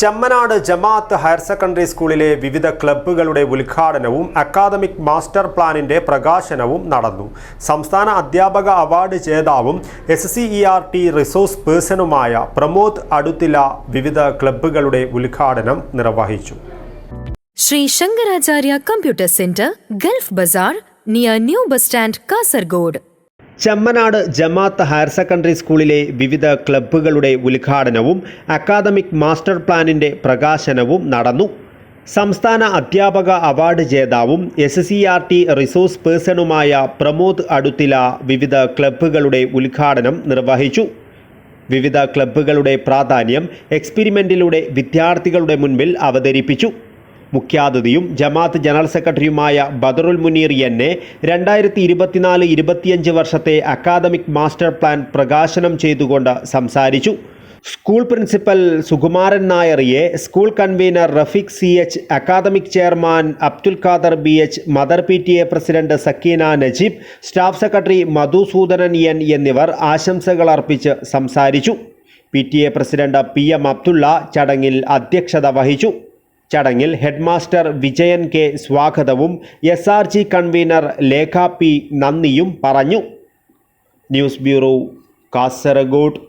ചെമ്മനാട് ജമാഅത്ത് higher secondary സ്കൂളിലെ വിവിധ ക്ലബ്ബുകളുടെ ഉദ്ഘാടനവും അക്കാദമിക് മാസ്റ്റർ പ്ലാനിന്റെ പ്രകാശനവും നടന്നു. സംസ്ഥാന അധ്യാപക award ജേതാവും S C E R T resource പേഴ്സണുമായ Pramod Aduthila വിവിധ ക്ലബ്ബുകളുടെ ഉദ്ഘാടനം നിർവഹിച്ചു. Shri Shankaracharya computer centre Gulf bazaar near new bus stand Kasaragod. Chemmanad Jamath higher secondary സ്കൂളിലെ വിവിധ ക്ലബ്ബുകളുടെ ഉദ്ഘാടനവും അക്കാദമിക് മാസ്റ്റർ പ്ലാനിന്റെ പ്രകാശനവും നടന്നു. സംസ്ഥാന അധ്യാപക award ജേതാവും S C R T resource പേഴ്സണുമായ Pramod Aduthila വിവിധ ക്ലബ്ബുകളുടെ ഉദ്ഘാടനം നിർവഹിച്ചു. വിവിധ ക്ലബ്ബുകളുടെ പ്രാധാന്യം എക്സ്പെരിമെന്റിലൂടെ വിദ്യാർത്ഥികളുടെ മുൻപിൽ അവതരിപ്പിച്ചു. മുഖ്യാതിഥിയും ജമാഅത്ത് ജനറൽ സെക്രട്ടറിയുമായ ബദറുൽ മുനീർ എന്നെ രണ്ടായിരത്തി ഇരുപത്തിനാല് ഇരുപത്തിയഞ്ച് വർഷത്തെ അക്കാദമിക് മാസ്റ്റർ പ്ലാൻ പ്രകാശനം ചെയ്തുകൊണ്ട് സംസാരിച്ചു. School principal Sukumaran നായറിയെ school convener Rafeeq C H academic chairman Abdul Khader B H mother P T A president Sakeena Najeeb staff secretary Madhusoodanan N എന്നിവർ ആശംസകൾ അർപ്പിച്ച് സംസാരിച്ചു. P T A president P M Abdulla ചടങ്ങിൽ അധ്യക്ഷത വഹിച്ചു. ചടങ്ങിൽ headmaster Vijayan K സ്വാഗതവും S R G convener Lekha P നന്ദിയും പറഞ്ഞു. News bureau Kasaragod.